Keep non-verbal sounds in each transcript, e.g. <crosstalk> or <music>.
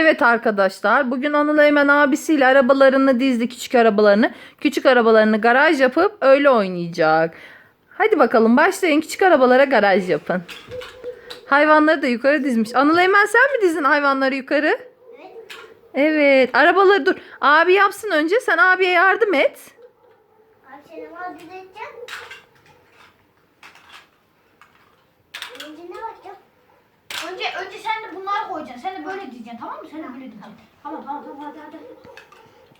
Evet arkadaşlar bugün Anıl Eymen abisiyle arabalarını dizdi küçük arabalarını. Küçük arabalarını garaj yapıp öyle oynayacak. Hadi bakalım başlayın küçük arabalara garaj yapın. Hayvanları da yukarı dizmiş. Anıl Eymen sen mi dizdin hayvanları yukarı? Evet. Arabaları dur. Abi yapsın önce. Sen abiye yardım et. Abi. Önce ne bakacağım? Önce önce sen de bunları koyacaksın. Sen de böyle diyeceksin tamam mı? Sen de böyle diyeceksin. Tamam tamam tamam hadi hadi.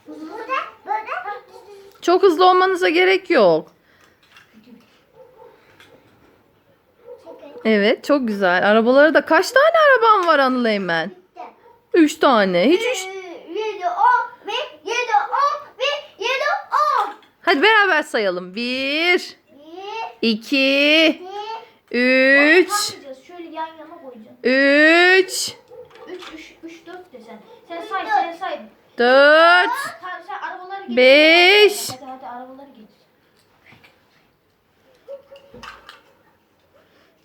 Burada, böyle. Çok hızlı olmanıza gerek yok. Evet çok güzel. Arabaları da kaç tane araban var Anıl Eymen? Üç tane. Hiç üç. 7, 10, 1, 7, 10, 1, 7, 10. Hadi beraber sayalım. Bir, 1, iki, 2, üç, üç, 3 3 3 4 de sen. Sen say sen say. dört, Tamam sen arabaları getir. Beş. Hadi hadi arabaları getir.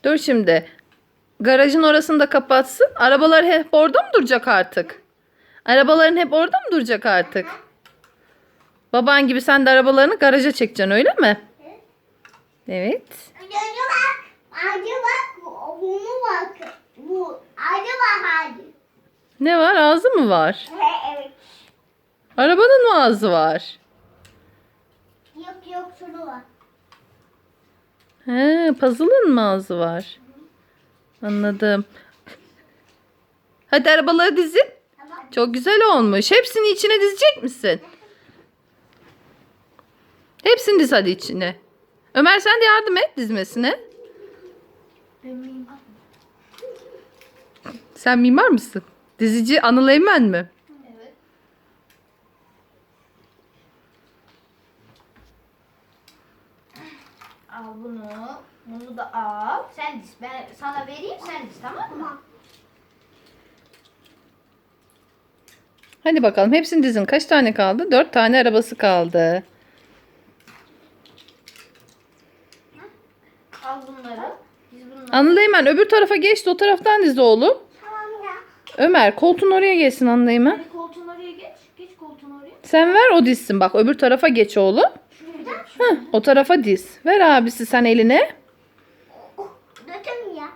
Dur şimdi. Garajın orasını da kapatsın. Arabalar hep orada mı duracak artık? Arabaların hep orada mı duracak artık? Baban gibi sen de arabalarını garaja çekeceksin öyle mi? Evet. Önce bak. Hadi bak. Bu. Hadi bak hadi. Ne var? Ağzı mı var? Evet. Arabanın mı ağzı var? Yok yok şunu var. He, puzzle'ın mı ağzı var? Anladım. Hadi arabaları dizin. Tamam. Çok güzel olmuş. Hepsini içine dizecek misin? Hepsini diz hadi içine. Ömer sen de yardım et dizmesine. Ben miyim? Sen mimar mısın? Dizici Anıl Eymen mi? Evet. Al bunu. Bunu da al. Sen diz. Ben sana vereyim sen diz tamam mı? Hadi bakalım hepsini dizin. Kaç tane kaldı? Dört tane arabası kaldı. Al bunları. Diz bunları. Anıl Eymen öbür tarafa geçti. O taraftan diz oğlum. Ömer koltuğun oraya geçsin Anıl Eymen. Hadi koltuğun oraya geç. Geç koltuğun oraya. Sen ver o dizsin. Bak öbür tarafa geç oğlum. Şuraya. Heh, o tarafa diz. Ver abisi sen eline. Dötüm ya.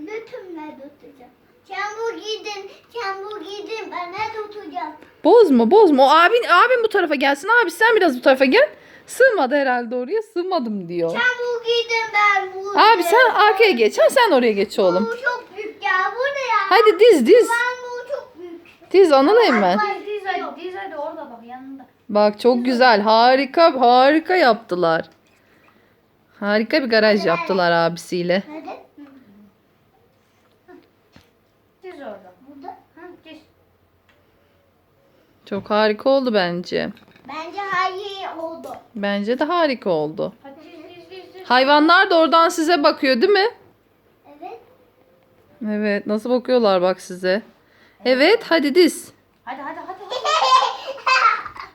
Dötüm ne döteceğim? Sen bu giydin. Sen bu giydin. Ben ne tutacağım? Bozma bozma. O abin, abin bu tarafa gelsin. Abi sen biraz bu tarafa gel. Sığmadı herhalde oraya. Sığmadım diyor. Sen bu giydin ben bu. Abi sen arkaya geç. Ha sen oraya geç oğlum. Bu çok büyük ya. Bu ne ya? Hadi diz diz. Ben bu çok büyük. Diz Anıl Eymen. Diz diz hadi. Diz hadi orada bak yanında. Bak çok güzel. Harika harika yaptılar. Harika bir garaj yaptılar abisiyle. Hadi. Diz orada. Burada. Hı, diz. Çok harika oldu bence. Oldu. Bence de harika oldu. Hayvanlar da oradan size bakıyor değil mi? Evet. Evet nasıl bakıyorlar bak size. Evet hadi diz. Hadi hadi hadi.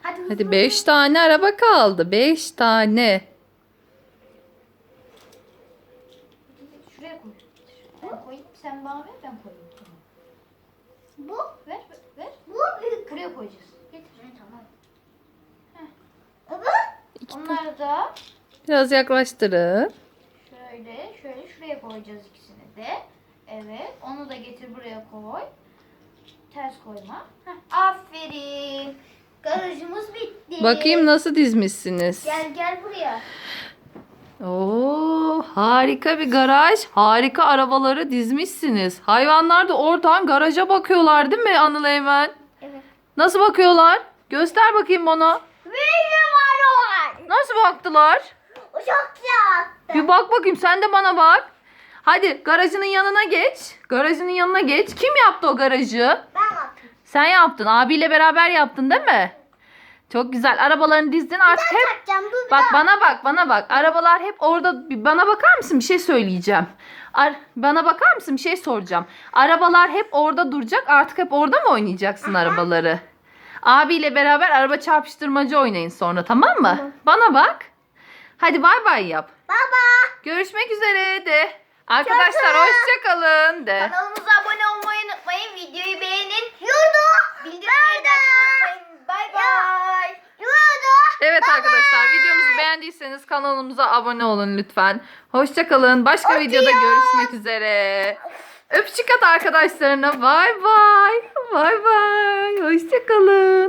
Hadi, <laughs> hadi. 5 tane araba kaldı. 5 tane. Şuraya koy. Ben koyayım. Sen bana ver ben koyayım. Bu. Ver ver. Bu büyük. Buraya koyacağız. Getir. Tamam. Bu. Onları da Biraz yaklaştırın. şöyle şöyle şuraya koyacağız ikisini de. Evet. Onu da getir buraya koy. Ters koyma. Heh, aferin. Garajımız bitti. Bakayım nasıl dizmişsiniz. Gel gel buraya. Oo, harika bir garaj. Harika arabaları dizmişsiniz. Hayvanlar da oradan garaja bakıyorlar değil mi Anıl Eymen? Evet. Nasıl bakıyorlar? Göster bakayım bana. Nasıl baktılar? Çok güzel. Bir bak bakayım sen de bana bak. Hadi garajının yanına geç. Garajının yanına geç. Kim yaptı o garajı? Ben yaptım. Sen yaptın. Abiyle beraber yaptın değil mi? Çok güzel. Arabalarını dizdin artık hep. Takacağım Bak bana bak bana bak. Arabalar hep orada. Bana bakar mısın? Bir şey söyleyeceğim. Ar bana bakar mısın? Bir şey soracağım. Arabalar hep orada duracak. Artık hep orada mı oynayacaksın arabaları? Abiyle beraber araba çarpıştırmacı oynayın sonra tamam mı? Tamam. Bana bak. Hadi bay bay yap. Baba. Görüşmek üzere de. Arkadaşlar hoşçakalın de. Kanalımıza abone olmayı unutmayın. Videoyu beğenin. Yurdu. Bildirimleri de açmayı unutmayın. Bay bay. Yurdu. Evet Baba. arkadaşlar videomuzu beğendiyseniz kanalımıza abone olun lütfen. Hoşçakalın. Başka Ötüyor. videoda görüşmek üzere. Öpücük at arkadaşlarına. Bay bay. Bay bay. Hoşçakalın.